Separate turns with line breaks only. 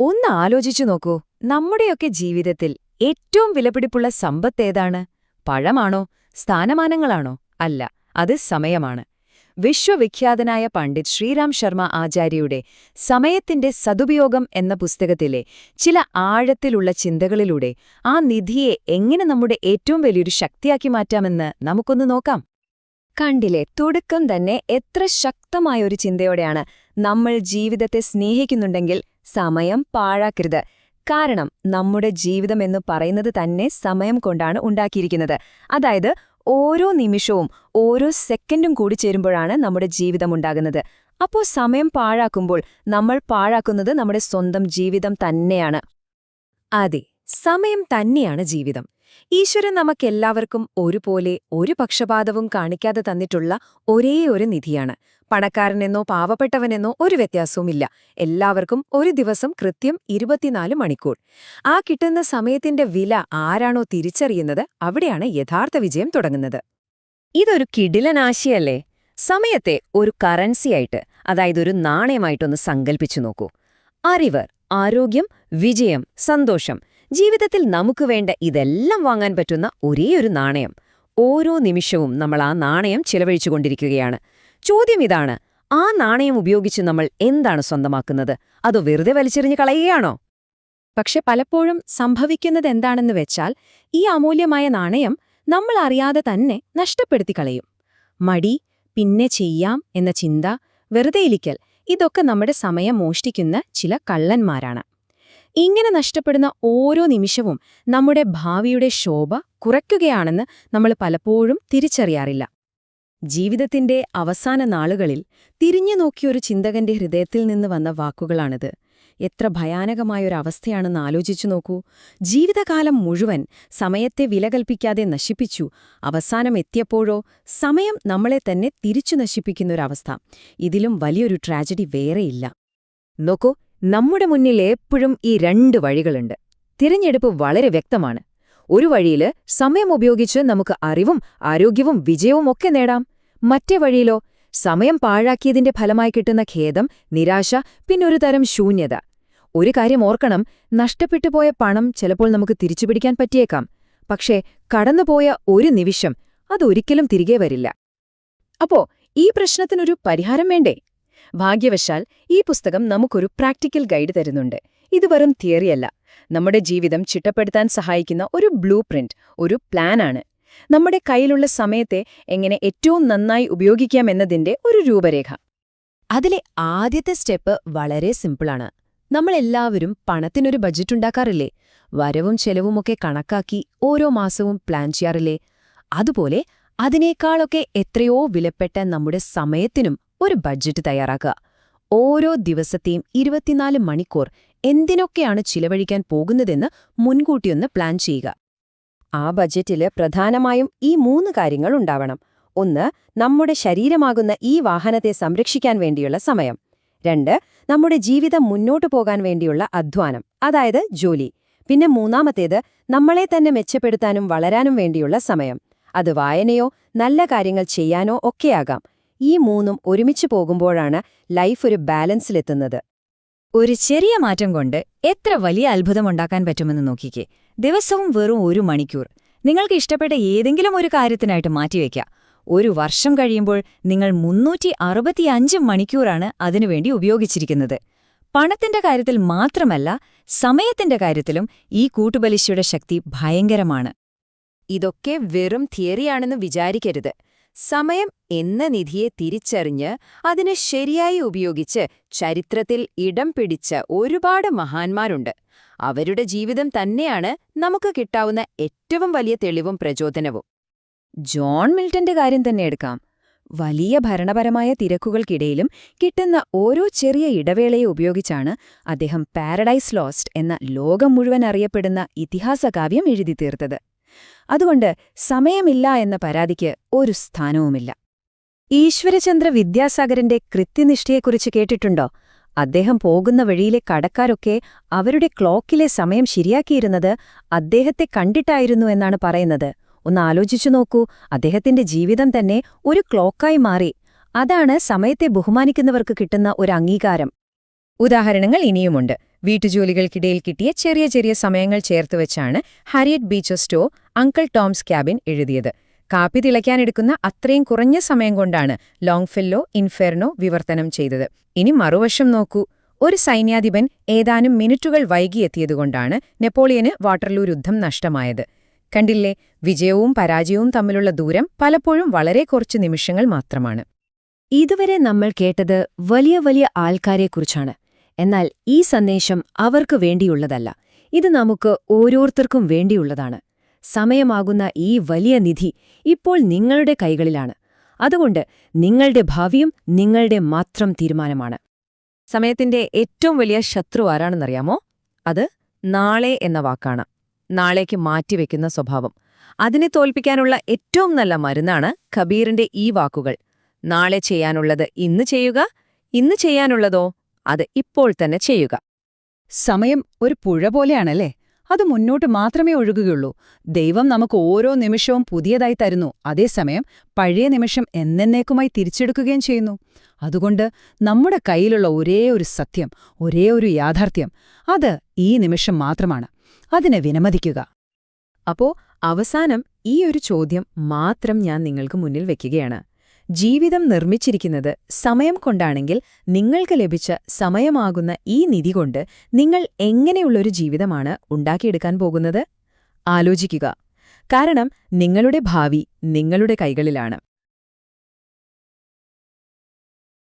ഒന്ന് ആലോചിച്ചു നോക്കൂ. നമ്മുടെയൊക്കെ ജീവിതത്തിൽ ഏറ്റവും വിലപിടിപ്പുള്ള സമ്പത്തേതാണ് പഴമാണോ? സ്ഥാനമാനങ്ങളാണോ? അല്ല അത് സമയമാണ്. വിശ്വവിഖ്യാതനായ പണ്ഡിറ്റ് ശ്രീറാം ശർമ്മ ആചാര്യയുടെ സമയത്തിന്റെ സദുപയോഗം എന്ന പുസ്തകത്തിലെ ചില ആഴത്തിലുള്ള ചിന്തകളിലൂടെ ആ നിധിയെ എങ്ങനെ നമ്മുടെ ഏറ്റവും വലിയൊരു ശക്തിയാക്കി മാറ്റാമെന്ന് നമുക്കൊന്ന് നോക്കാം.
കണ്ടിലെ തുടക്കം തന്നെ എത്ര ശക്തമായൊരു ചിന്തയോടെയാണ് നമ്മൾ ജീവിതത്തെ സ്നേഹിക്കുന്നുണ്ടെങ്കിൽ സമയം പാഴാക്കരുത്. കാരണം നമ്മുടെ ജീവിതം എന്ന് പറയുന്നത് തന്നെ സമയം കൊണ്ടാണ് ഉണ്ടാക്കിയിരിക്കുന്നത്. അതായത് ഓരോ നിമിഷവും ഓരോ സെക്കൻഡും കൂടി ചേരുമ്പോഴാണ് നമ്മുടെ ജീവിതം ഉണ്ടാകുന്നത്. അപ്പോൾ സമയം പാഴാക്കുമ്പോൾ നമ്മൾ പാഴാക്കുന്നത് നമ്മുടെ സ്വന്തം ജീവിതം തന്നെയാണ്.
അതെ സമയം തന്നെയാണ് ജീവിതം. ഈശ്വരൻ നമുക്കെല്ലാവർക്കും ഒരുപോലെ ഒരു പക്ഷപാതവും കാണിക്കാതെ തന്നിട്ടുള്ള ഒരേ ഒരു നിധിയാണ്. പണക്കാരനെന്നോ പാവപ്പെട്ടവനെന്നോ ഒരു വ്യത്യാസവുമില്ല. എല്ലാവർക്കും ഒരു ദിവസം കൃത്യം ഇരുപത്തിനാല് മണിക്കൂർ. ആ കിട്ടുന്ന സമയത്തിന്റെ വില ആരാണോ തിരിച്ചറിയുന്നത് അവിടെയാണ് യഥാർത്ഥ വിജയം തുടങ്ങുന്നത്.
ഇതൊരു കിടിലനാശിയല്ലേ? സമയത്തെ ഒരു കറൻസിയായിട്ട് അതായത് ഒരു നാണയമായിട്ടൊന്ന് സങ്കൽപ്പിച്ചു നോക്കൂ. അറിവ് ആരോഗ്യം വിജയം സന്തോഷം ജീവിതത്തിൽ നമുക്ക് വേണ്ട ഇതെല്ലാം വാങ്ങാൻ പറ്റുന്ന ഒരേയൊരു നാണയം. ഓരോ നിമിഷവും നമ്മൾ ആ നാണയം ചിലവഴിച്ചുകൊണ്ടിരിക്കുകയാണ് ചോദ്യം ഇതാണ് ആ നാണയം ഉപയോഗിച്ച് നമ്മൾ എന്താണ് സ്വന്തമാക്കുന്നത്? അത് വെറുതെ വലിച്ചെറിഞ്ഞ് കളയുകയാണോ?
പക്ഷെ പലപ്പോഴും സംഭവിക്കുന്നത് എന്താണെന്ന് വെച്ചാൽ ഈ അമൂല്യമായ നാണയം നമ്മൾ അറിയാതെ തന്നെ നഷ്ടപ്പെടുത്തി കളയും. മടി പിന്നെ ചെയ്യാം എന്ന ചിന്ത വെറുതെയിരിക്കൽ ഇതൊക്കെ നമ്മുടെ സമയം മോഷ്ടിക്കുന്ന ചില കള്ളന്മാരാണ്. ഇങ്ങനെ നഷ്ടപ്പെടുന്ന ഓരോ നിമിഷവും നമ്മുടെ ഭാവിയുടെ ശോഭ കുറയ്ക്കുകയാണെന്ന് നമ്മൾ പലപ്പോഴും തിരിച്ചറിയാറില്ല. ജീവിതത്തിന്റെ അവസാന നാളുകളിൽ തിരിഞ്ഞു നോക്കിയൊരു ചിന്തകന്റെ ഹൃദയത്തിൽ നിന്ന് വന്ന വാക്കുകളാണിത്. എത്ര ഭയാനകമായൊരവസ്ഥയാണെന്ന് ആലോചിച്ചു നോക്കൂ. ജീവിതകാലം മുഴുവൻ സമയത്തെ വില കൽപ്പിക്കാതെ നശിപ്പിച്ചു. അവസാനം എത്തിയപ്പോഴോ സമയം നമ്മളെ തന്നെ തിരിച്ചു നശിപ്പിക്കുന്നൊരവസ്ഥ ഇതിലും വലിയൊരു ട്രാജഡി വേറെയില്ല. നോക്കൂ നമ്മുടെ മുന്നിൽ എപ്പോഴും ഈ രണ്ട് വഴികളുണ്ട്. തിരഞ്ഞെടുപ്പ് വളരെ വ്യക്തമാണ്. ഒരു വഴിയിൽ സമയം ഉപയോഗിച്ച് നമുക്ക് അറിവും ആരോഗ്യവും വിജയവും ഒക്കെ നേടാം. മറ്റേ വഴിയിലോ സമയം പാഴാക്കിയതിന്റെ ഫലമായി കിട്ടുന്ന ഖേദം നിരാശ പിന്നൊരു തരം ശൂന്യത. ഒരു കാര്യം ഓർക്കണം നഷ്ടപ്പെട്ടുപോയ പണം ചിലപ്പോൾ നമുക്ക് തിരിച്ചുപിടിക്കാൻ പറ്റിയേക്കാം. പക്ഷേ കടന്നുപോയ ഒരു നിമിഷം അതൊരിക്കലും തിരികെ വരില്ല. അപ്പോ ഈ പ്രശ്നത്തിനൊരു പരിഹാരം വേണ്ടേ? ഭാഗ്യവശാൽ ഈ പുസ്തകം നമുക്കൊരു പ്രാക്ടിക്കൽ ഗൈഡ് തരുന്നുണ്ട്. ഇത് വെറും തിയറിയല്ല നമ്മുടെ ജീവിതം ചിട്ടപ്പെടുത്താൻ സഹായിക്കുന്ന ഒരു ബ്ലൂ ഒരു പ്ലാനാണ് നമ്മുടെ കയ്യിലുള്ള സമയത്തെ എങ്ങനെ ഏറ്റവും നന്നായി ഉപയോഗിക്കാമെന്നതിന്റെ ഒരു രൂപരേഖ. അതിലെ ആദ്യത്തെ സ്റ്റെപ്പ് വളരെ സിമ്പിളാണ് നമ്മളെല്ലാവരും പണത്തിനൊരു ബജറ്റ് ഉണ്ടാക്കാറില്ലേ? വരവും ചെലവുമൊക്കെ കണക്കാക്കി ഓരോ മാസവും പ്ലാൻ ചെയ്യാറില്ലേ? അതുപോലെ അതിനേക്കാളൊക്കെ എത്രയോ വിലപ്പെട്ട നമ്മുടെ സമയത്തിനും ഒരു ബഡ്ജറ്റ് തയ്യാറാക്കുക. ഓരോ ദിവസത്തെയും ഇരുപത്തിനാല് മണിക്കൂർ എന്തിനൊക്കെയാണ് ചിലവഴിക്കാൻ പോകുന്നതെന്ന് മുൻകൂട്ടിയൊന്ന് പ്ലാൻ ചെയ്യുക. ആ ബജറ്റിൽ പ്രധാനമായും ഈ മൂന്ന് കാര്യങ്ങൾ ഉണ്ടാവണം. ഒന്ന് നമ്മുടെ ശരീരമാകുന്ന ഈ വാഹനത്തെ സംരക്ഷിക്കാൻ വേണ്ടിയുള്ള സമയം. രണ്ട് നമ്മുടെ ജീവിതം മുന്നോട്ടു പോകാൻ വേണ്ടിയുള്ള അധ്വാനം അതായത് ജോലി. പിന്നെ മൂന്നാമത്തേത് നമ്മളെ തന്നെ മെച്ചപ്പെടുത്താനും വളരാനും വേണ്ടിയുള്ള സമയം. അത് വായനയോ നല്ല കാര്യങ്ങൾ ചെയ്യാനോ ഒക്കെയാകാം. ഈ മൂന്നും ഒരുമിച്ച് പോകുമ്പോഴാണ് ലൈഫ് ഒരു ബാലൻസിലെത്തുന്നത്
ഒരു ചെറിയ മാറ്റം കൊണ്ട് എത്ര വലിയ അത്ഭുതമുണ്ടാക്കാൻ പറ്റുമെന്ന് നോക്കിക്കേ. ദിവസവും വെറും ഒരു മണിക്കൂർ. നിങ്ങൾക്ക് ഇഷ്ടപ്പെട്ട ഏതെങ്കിലും ഒരു കാര്യത്തിനായിട്ട് മാറ്റിവെക്കാം ഒരു വർഷം കഴിയുമ്പോൾ നിങ്ങൾ മുന്നൂറ്റി അറുപത്തിയഞ്ച് മണിക്കൂറാണ് അതിനുവേണ്ടി ഉപയോഗിച്ചിരിക്കുന്നത്. പണത്തിന്റെ കാര്യത്തിൽ മാത്രമല്ല സമയത്തിന്റെ കാര്യത്തിലും ഈ കൂട്ടുപലിശയുടെ ശക്തി ഭയങ്കരമാണ്.
ഇതൊക്കെ വെറും തിയറിയാണെന്ന് വിചാരിക്കരുത്. സമയം എന്ന നിധിയെ തിരിച്ചറിഞ്ഞ് അതിനെ ശരിയായി ഉപയോഗിച്ച് ചരിത്രത്തിൽ ഇടം പിടിച്ച ഒരുപാട് മഹാന്മാരുണ്ട്. അവരുടെ ജീവിതം തന്നെയാണ് നമുക്ക് കിട്ടാവുന്ന ഏറ്റവും വലിയ തെളിവും പ്രചോദനവും. ജോൺ മിൽട്ടന്റെ കാര്യം തന്നെ എടുക്കാം. വലിയ ഭരണപരമായ തിരക്കുകൾക്കിടയിലും കിട്ടുന്ന ഓരോ ചെറിയ ഇടവേളയെ ഉപയോഗിച്ചാണ് അദ്ദേഹം പാരഡൈസ് ലോസ്റ്റ് എന്ന ലോകം മുഴുവൻ അറിയപ്പെടുന്ന ഇതിഹാസകാവ്യം എഴുതി തീർത്തത് അതുകൊണ്ട് സമയമില്ല എന്ന പരാതിക്ക് ഒരു സ്ഥാനവുമില്ല. ഈശ്വരചന്ദ്ര വിദ്യാസാഗരന്റെ കൃത്യനിഷ്ഠയെക്കുറിച്ച് കേട്ടിട്ടുണ്ടോ? അദ്ദേഹം പോകുന്ന വഴിയിലെ കടക്കാരൊക്കെ അവരുടെ ക്ലോക്കിലെ സമയം ശരിയാക്കിയിരുന്നത് അദ്ദേഹത്തെ കണ്ടിട്ടായിരുന്നു എന്നാണ് പറയുന്നത്. ഒന്ന് ആലോചിച്ചു നോക്കൂ അദ്ദേഹത്തിന്റെ ജീവിതം തന്നെ ഒരു ക്ലോക്കായി മാറി. അതാണ് സമയത്തെ ബഹുമാനിക്കുന്നവർക്ക് കിട്ടുന്ന ഒരു അംഗീകാരം.
ഉദാഹരണങ്ങൾ ഇനിയുമുണ്ട്. വീട്ടുജോലികൾക്കിടയിൽ കിട്ടിയ ചെറിയ ചെറിയ സമയങ്ങൾ ചേർത്ത് വെച്ചാണ് Harriet Beecher Stowe Uncle Tom's Cabin എഴുതിയത്. കാപ്പി തിളയ്ക്കാനെടുക്കുന്ന അത്രയും കുറഞ്ഞ സമയം കൊണ്ടാണ് ലോങ്ഫെല്ലോ ഇൻഫെർണോ വിവർത്തനം ചെയ്തത്. ഇനി മറുവശം നോക്കൂ. ഒരു സൈന്യാധിപൻ ഏതാനും മിനിറ്റുകൾ വൈകിയെത്തിയതുകൊണ്ടാണ് നെപ്പോളിയന് വാട്ടർലൂ യുദ്ധം നഷ്ടമായത്. കണ്ടില്ലേ? വിജയവും പരാജയവും തമ്മിലുള്ള ദൂരം പലപ്പോഴും വളരെ കുറച്ച് നിമിഷങ്ങൾ മാത്രമാണ്.
ഇതുവരെ നമ്മൾ കേട്ടത് വലിയ വലിയ ആൾക്കാരെക്കുറിച്ചാണ്. എന്നാൽ ഈ സന്ദേശം അവർക്ക് വേണ്ടിയുള്ളതല്ല. ഇത് നമുക്ക് ഓരോരുത്തർക്കും വേണ്ടിയുള്ളതാണ്. സമയമാകുന്ന ഈ വലിയ നിധി ഇപ്പോൾ നിങ്ങളുടെ കൈകളിലാണ്. അതുകൊണ്ട് നിങ്ങളുടെ ഭാവിയും നിങ്ങളുടെ മാത്രം തീരുമാനമാണ്.
സമയത്തിന്റെ ഏറ്റവും വലിയ ശത്രു ആരാണെന്നറിയാമോ? അത് നാളെ എന്ന വാക്കാണ്. നാളേക്ക് മാറ്റിവെക്കുന്ന സ്വഭാവം. അതിനെ തോൽപ്പിക്കാനുള്ള ഏറ്റവും നല്ല മരുന്നാണ് കബീറിന്റെ ഈ വാക്കുകൾ. നാളെ ചെയ്യാനുള്ളത് ഇന്ന് ചെയ്യുക ഇന്ന് ചെയ്യാനുള്ളതോ അത് ഇപ്പോൾ തന്നെ ചെയ്യുക.
സമയം ഒരു പുഴ പോലെയാണല്ലേ? അത് മുന്നോട്ട് മാത്രമേ ഒഴുകുകയുള്ളൂ. ദൈവം നമുക്ക് ഓരോ നിമിഷവും പുതിയതായി തരുന്നു. അതേസമയം പഴയ നിമിഷം എന്നേക്കുമായി തിരിച്ചെടുക്കുകയും ചെയ്യുന്നു. അതുകൊണ്ട് നമ്മുടെ കയ്യിലുള്ള ഒരേ ഒരു സത്യം ഒരേ ഒരു യാഥാർത്ഥ്യം അത് ഈ നിമിഷം മാത്രമാണ്. അതിനെ വിനമതിക്കുക.
അപ്പോ അവസാനം ഈ ഒരു ചോദ്യം മാത്രം ഞാൻ നിങ്ങൾക്ക് മുന്നിൽ വെക്കുകയാണ്. ജീവിതം നിർമ്മിച്ചിരിക്കുന്നത് സമയം കൊണ്ടാണെങ്കിൽ നിങ്ങൾക്ക് ലഭിച്ച സമയമാകുന്ന ഈ നിധി കൊണ്ട് നിങ്ങൾ എങ്ങനെയുള്ളൊരു ജീവിതമാണ് ഉണ്ടാക്കിയെടുക്കാൻ പോകുന്നത്? ആലോചിക്കുക. കാരണം നിങ്ങളുടെ ഭാവി നിങ്ങളുടെ കൈകളിലാണ്.